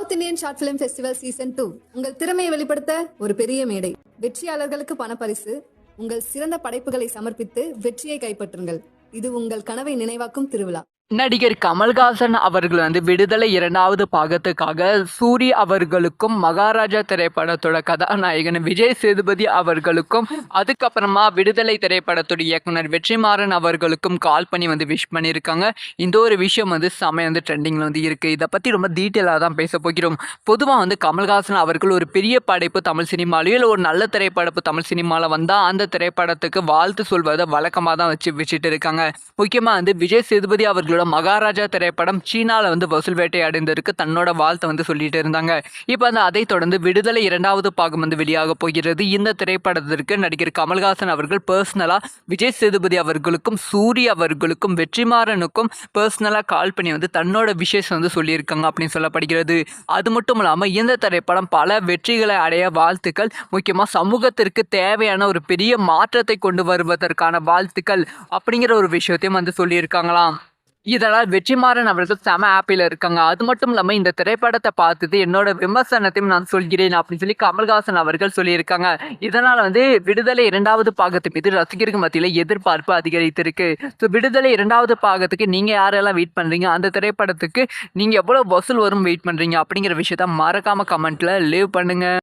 South Indian short film festival season two உங்கள் திறமையை வெளிப்படுத்த ஒரு பெரிய மேடை. வெற்றியாளர்களுக்கு பணப்பரிசு உங்கள் சிறந்த படைப்புகளை சமர்ப்பித்து வெற்றியை கைப்பற்றுங்கள். இது உங்கள் கனவை நினைவாக்கும் திருவிழா. நடிகர் கமல்ஹாசன் அவர்கள் வந்து விடுதலை இரண்டாவது பாகத்துக்காக சூரி அவர்களுக்கும் மகாராஜா திரைப்படத்தோட கதாநாயகன் விஜய் சேதுபதி அவர்களுக்கும் அதுக்கப்புறமா விடுதலை திரைப்படத்தோட இயக்குனர் வெற்றிமாறன் அவர்களுக்கும் கால் பண்ணி வந்து விஷ் பண்ணியிருக்காங்க. இந்த ஒரு விஷயம் வந்து செமைய வந்து ட்ரெண்டிங்கில் வந்து இருக்குது இதை பற்றி ரொம்ப டீட்டெயிலாக தான் பேச போகிறோம். பொதுவாக வந்து கமல்ஹாசன் அவர்கள் ஒரு பெரிய படைப்பு தமிழ் சினிமாலையோ இல்லை ஒரு நல்ல திரைப்படப்பு தமிழ் சினிமாவில் வந்தால் அந்த திரைப்படத்துக்கு வாழ்த்து சொல்வதை வழக்கமாக தான் வச்சு வச்சுட்டு இருக்காங்க. முக்கியமாக வந்து விஜய் சேதுபதி அவர்களோட மகாராஜா திரைப்படம் சீனாவில் வந்து வசூல் வேட்டை அடைந்ததற்கு தன்னோட வாழ்த்தை வந்து சொல்லிட்டு இருந்தாங்க. இப்போ வந்து அதை தொடர்ந்து விடுதலை இரண்டாவது பாகம் வந்து வெளியாக போகிறது. இந்த திரைப்படத்திற்கு நடிகர் கமல்ஹாசன் அவர்கள் பர்சனலாக விஜய் சேதுபதி அவர்களுக்கும் சூரி அவர்களுக்கும் வெற்றிமாறனுக்கும் பர்சனலாக கால் பண்ணி வந்து தன்னோட விசேஷம் வந்து சொல்லியிருக்காங்க அப்படின்னு சொல்லப்படுகிறது. அது மட்டும் இல்லாமல் இந்த திரைப்படம் பல வெற்றிகளை அடைய வாழ்த்துக்கள். முக்கியமாக சமூகத்திற்கு தேவையான ஒரு பெரிய மாற்றத்தை கொண்டு வருவதற்கான வாழ்த்துக்கள் அப்படிங்கிற ஒரு விஷயத்தையும் வந்து சொல்லியிருக்காங்களாம். இதனால் வெற்றிமாறன் அவர்கள் செம ஆப்பில் இருக்காங்க. அது மட்டும் இல்லாமல் இந்த திரைப்படத்தை பார்த்துட்டு என்னோட விமர்சனத்தையும் நான் சொல்கிறேன் அப்படின்னு சொல்லி கமல்ஹாசன் அவர்கள் சொல்லியிருக்காங்க. இதனால் வந்து விடுதலை இரண்டாவது பாகத்து மீது ரசிகர்கள் மத்தியில் எதிர்பார்ப்பு அதிகரித்திருக்கு. ஸோ விடுதலை இரண்டாவது பாகத்துக்கு நீங்கள் யாரெல்லாம் வெயிட் பண்ணுறீங்க அந்த திரைப்படத்துக்கு நீங்கள் எவ்வளோ வசூல் வரும் வெயிட் பண்ணுறீங்க அப்படிங்கிற விஷயத்த மறக்காமல் கமெண்ட்டில் லீவ் பண்ணுங்கள்